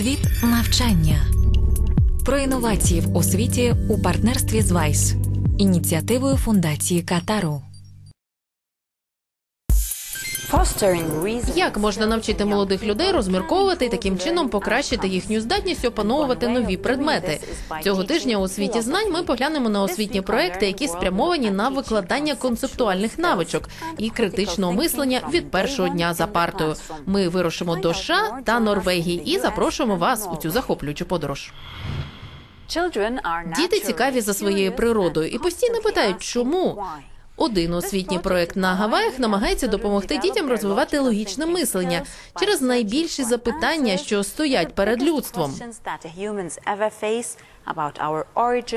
Світ навчання про інновації в освіті у партнерстві з ВАЙС, ініціативою фундації Катару. Як можна навчити молодих людей розмірковувати і таким чином покращити їхню здатність опановувати нові предмети? Цього тижня у світі знань ми поглянемо на освітні проекти, які спрямовані на викладання концептуальних навичок і критичного мислення від першого дня за партою. Ми вирушимо до США та Норвегії і запрошуємо вас у цю захоплюючу подорож. Діти цікаві за своєю природою і постійно питають, чому. Один освітній проект на Гаваях намагається допомогти дітям розвивати логічне мислення через найбільші запитання, що стоять перед людством.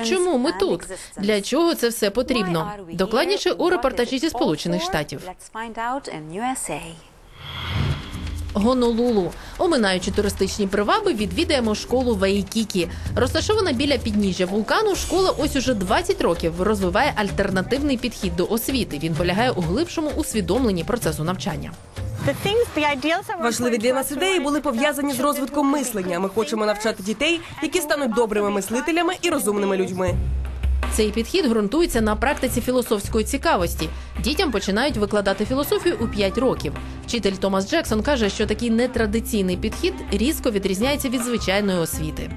Чому ми тут? Для чого це все потрібно? Докладніше у репортажі зі сполучених штатів. Гонолулу. Оминаючи туристичні приваби, відвідаємо школу Ваїкікі. Розташована біля підніжжя вулкану, школа ось уже 20 років розвиває альтернативний підхід до освіти. Він полягає у глибшому усвідомленні процесу навчання. Важливі для нас ідеї були пов'язані з розвитком мислення. Ми хочемо навчати дітей, які стануть добрими мислителями і розумними людьми. Цей підхід ґрунтується на практиці філософської цікавості. Дітям починають викладати філософію у 5 років. Вчитель Томас Джексон каже, що такий нетрадиційний підхід різко відрізняється від звичайної освіти.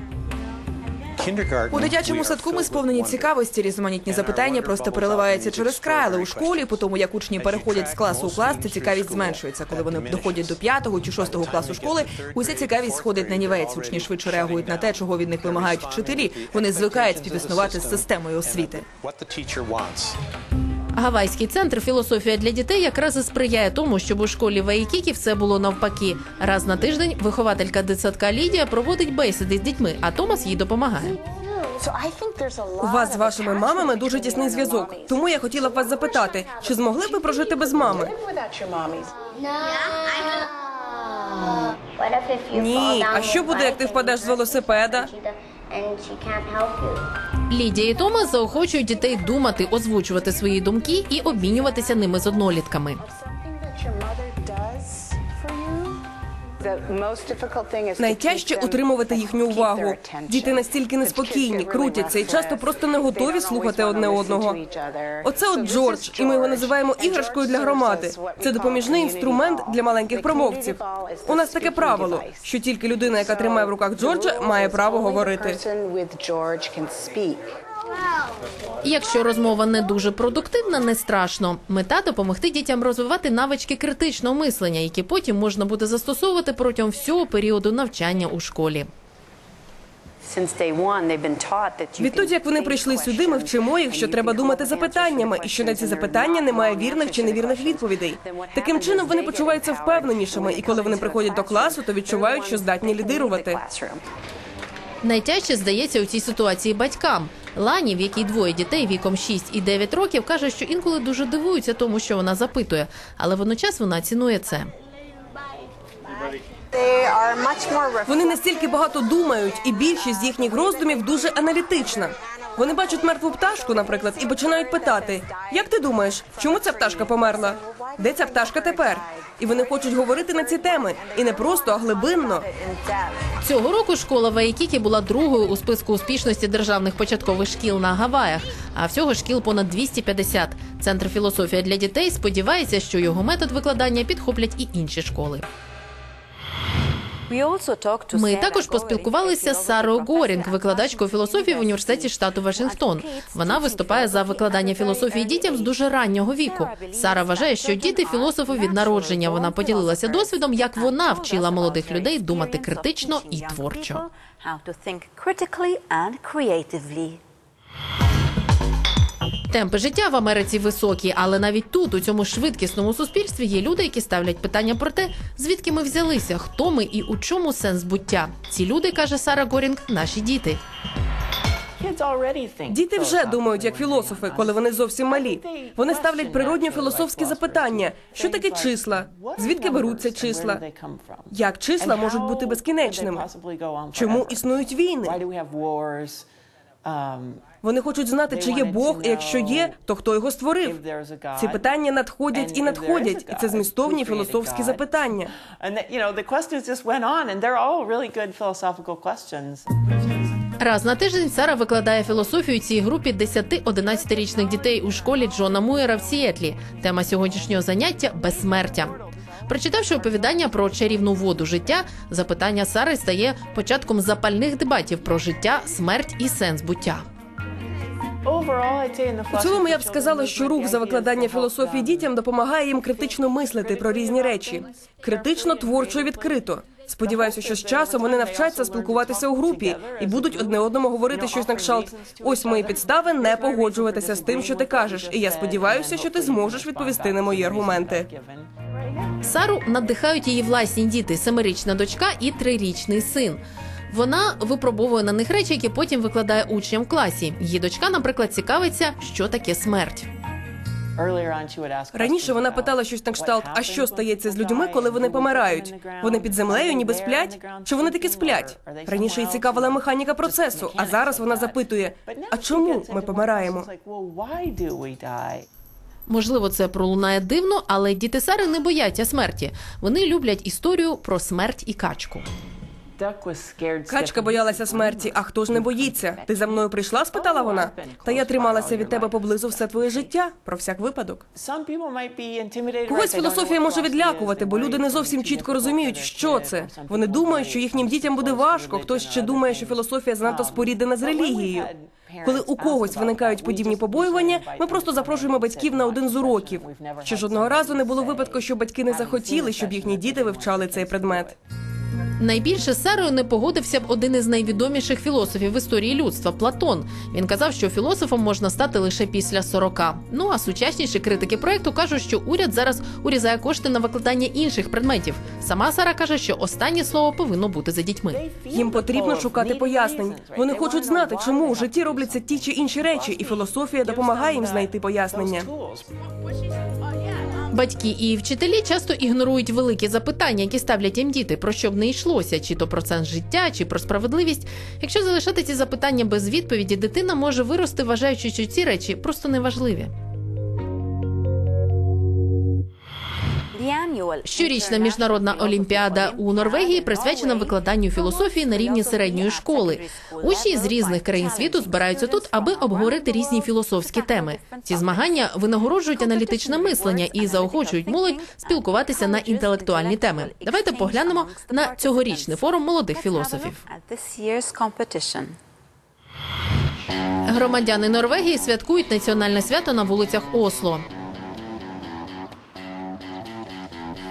У дитячому садку ми сповнені цікавості. Різноманітні запитання просто переливаються через край, але у школі, по тому як учні переходять з класу у клас, ця цікавість зменшується. Коли вони доходять до п'ятого чи шостого класу школи, уся цікавість сходить на нівець. Учні швидше реагують на те, чого від них вимагають вчителі. Вони звикають співіснувати з системою освіти. Гавайський центр філософія для дітей якраз і сприяє тому, щоб у школі Ваїкікі все було навпаки. Раз на тиждень вихователька дитсадка Лідія проводить бесіди з дітьми, а Томас їй допомагає. У вас з вашими мамами дуже тісний зв'язок. Тому я хотіла б вас запитати, чи змогли б ви прожити без мами? Ні. А що буде, як ти впадеш з велосипеда? Лідія і Томас заохочують дітей думати, озвучувати свої думки і обмінюватися ними з однолітками. Найтяжче утримувати їхню увагу. Діти настільки неспокійні, крутяться і часто просто не готові слухати одне одного. Оце от Джордж, і ми його називаємо іграшкою для громади. Це допоміжний інструмент для маленьких промовців. У нас таке правило, що тільки людина, яка тримає в руках Джорджа, має право говорити. Якщо розмова не дуже продуктивна, не страшно. Мета допомогти дітям розвивати навички критичного мислення, які потім можна буде застосовувати протягом всього періоду навчання у школі. Відтоді, як вони прийшли сюди, ми вчимо їх, що треба думати запитаннями, і що на ці запитання немає вірних чи невірних відповідей. Таким чином вони почуваються впевненішими, і коли вони приходять до класу, то відчувають, що здатні лідирувати. Найтяжче здається у цій ситуації батькам. Лані, в якій двоє дітей віком 6 і 9 років, каже, що інколи дуже дивуються тому, що вона запитує, але водночас вона цінує це. Вони настільки багато думають, і більшість їхніх роздумів дуже аналітична. Вони бачать мертву пташку, наприклад, і починають питати: як ти думаєш, чому ця пташка померла? Де ця пташка тепер? І вони хочуть говорити на ці теми, і не просто, а глибинно. Цього року школа Ваїкікі була другою у списку успішності державних початкових шкіл на Гаваях. А всього шкіл понад 250. Центр філософія для дітей сподівається, що його метод викладання підхоплять і інші школи. Ми також поспілкувалися з Сарою Горінг, викладачкою філософії в університеті штату Вашингтон. Вона виступає за викладання філософії дітям з дуже раннього віку. Сара вважає, що діти філософи від народження. Вона поділилася досвідом, як вона вчила молодих людей думати критично і творчо. Темпи життя в Америці високі, але навіть тут, у цьому швидкісному суспільстві, є люди, які ставлять питання про те, звідки ми взялися, хто ми і у чому сенс буття. Ці люди каже Сара Горінг, наші діти. Діти вже думають як філософи, коли вони зовсім малі. Вони ставлять природні філософські запитання: що таке числа? Звідки беруться числа? Як числа можуть бути безкінечними? Чому існують війни? Вони хочуть знати, чи є Бог, і якщо є, то хто його створив. Ці питання надходять і надходять, і це змістовні філософські запитання. Раз на тиждень Сара викладає філософію цій групі 10-11-річних дітей у школі Джона Муєра в Сіетлі. Тема сьогоднішнього заняття безсмертя. Прочитавши оповідання про чарівну воду життя, запитання Сари стає початком запальних дебатів про життя, смерть і сенс буття. У цілому я б сказала, що рух за викладання філософії дітям допомагає їм критично мислити про різні речі, критично, творчо і відкрито. Сподіваюся, що з часом вони навчаться спілкуватися у групі і будуть одне одному говорити щось на кшталт. Ось мої підстави не погоджуватися з тим, що ти кажеш. І я сподіваюся, що ти зможеш відповісти на мої аргументи. Сару надихають її власні діти: семирічна дочка і трирічний син. Вона випробовує на них речі, які потім викладає учням в класі. Її дочка, наприклад, цікавиться, що таке смерть. Раніше вона питала щось на кшталт: а що стається з людьми, коли вони помирають? Вони під землею, ніби сплять? Чи вони таки сплять? Раніше її цікавила механіка процесу, а зараз вона запитує: а чому ми помираємо? Можливо, це пролунає дивно, але діти Сари не бояться смерті. Вони люблять історію про смерть і качку. Качка боялася смерті. А хто ж не боїться? Ти за мною прийшла? спитала вона. Та я трималася від тебе поблизу все твоє життя про всяк випадок. Когось філософія може відлякувати, бо люди не зовсім чітко розуміють, що це. Вони думають, що їхнім дітям буде важко. Хтось ще думає, що філософія занадто споріднена з релігією. Коли у когось виникають подібні побоювання, ми просто запрошуємо батьків на один з уроків. Ще жодного разу не було випадку, що батьки не захотіли, щоб їхні діти вивчали цей предмет. Найбільше з Сарою не погодився б один із найвідоміших філософів в історії людства Платон. Він казав, що філософом можна стати лише після 40. Ну а сучасніші критики проекту кажуть, що уряд зараз урізає кошти на викладання інших предметів. Сама Сара каже, що останнє слово повинно бути за дітьми. Їм потрібно шукати пояснень. Вони хочуть знати, чому в житті робляться ті чи інші речі, і філософія допомагає їм знайти пояснення. Батьки і вчителі часто ігнорують великі запитання, які ставлять їм діти, про що б не йшлося, чи то про сенс життя, чи про справедливість. Якщо залишати ці запитання без відповіді, дитина може вирости, вважаючи, що ці речі просто неважливі. Щорічна міжнародна олімпіада у Норвегії присвячена викладанню філософії на рівні середньої школи. Учні з різних країн світу збираються тут, аби обговорити різні філософські теми. Ці змагання винагороджують аналітичне мислення і заохочують молодь спілкуватися на інтелектуальні теми. Давайте поглянемо на цьогорічний форум молодих філософів. Громадяни Норвегії святкують національне свято на вулицях Осло.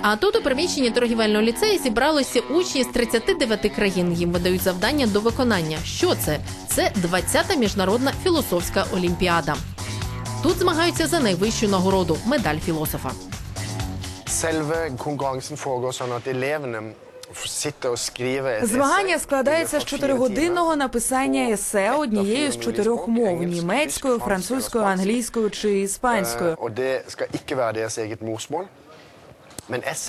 А тут у приміщенні торгівельного ліцею зібралися учні з 39 країн. Їм видають завдання до виконання. Що це? Це 20-та міжнародна філософська олімпіада. Тут змагаються за найвищу нагороду медаль філософа. Selve konkurransen foregår sånn at elevene sitter og skriver et Змагання складається з чотиригодинного написання есе однією з чотирьох мов німецькою, французькою, англійською чи іспанською.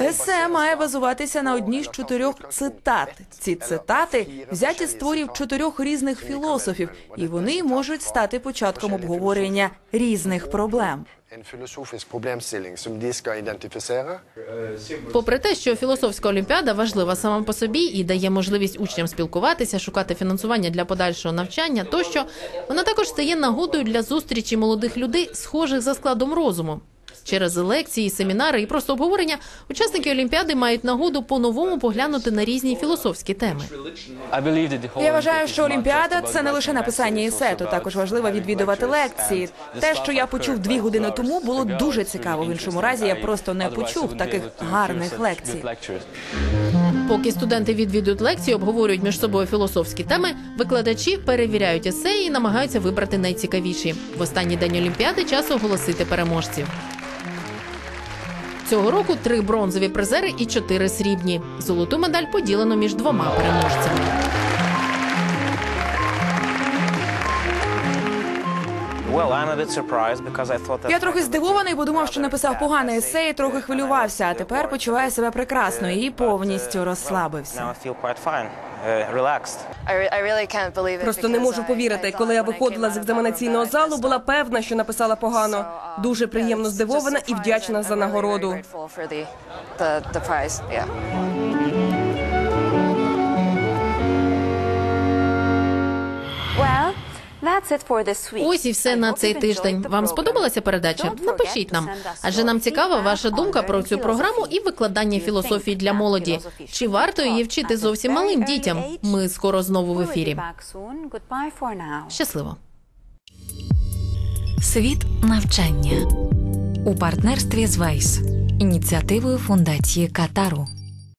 Есе має базуватися на одній з чотирьох цитат. Ці цитати взяті з творів чотирьох різних філософів, і вони можуть стати початком обговорення різних проблем. Попри те, що філософська олімпіада важлива сама по собі і дає можливість учням спілкуватися, шукати фінансування для подальшого навчання, тощо вона також стає нагодою для зустрічі молодих людей, схожих за складом розуму. Через лекції, семінари і просто обговорення учасники олімпіади мають нагоду по-новому поглянути на різні філософські теми. Я вважаю, що Олімпіада це не лише написання есе, то також важливо відвідувати лекції. Те, що я почув дві години тому, було дуже цікаво. В іншому разі я просто не почув таких гарних лекцій. Поки студенти відвідують лекції, обговорюють між собою філософські теми, викладачі перевіряють есеї і намагаються вибрати найцікавіші. В останній день олімпіади час оголосити переможців. Цього року три бронзові призери і чотири срібні. Золоту медаль поділено між двома переможцями. Я трохи здивований, бо думав, що написав погане есе і трохи хвилювався. А тепер почуваю себе прекрасно і повністю розслабився. Просто не можу повірити. Коли я виходила з екзаменаційного залу, була певна, що написала погано. Дуже приємно здивована і вдячна за нагороду. Ось і все на цей тиждень. Вам сподобалася передача? Напишіть нам, адже нам цікава ваша думка про цю програму і викладання філософії для молоді. Чи варто її вчити зовсім малим дітям? Ми скоро знову в ефірі. Щасливо. Світ навчання у партнерстві з Вайс, ініціативою фундації Катару.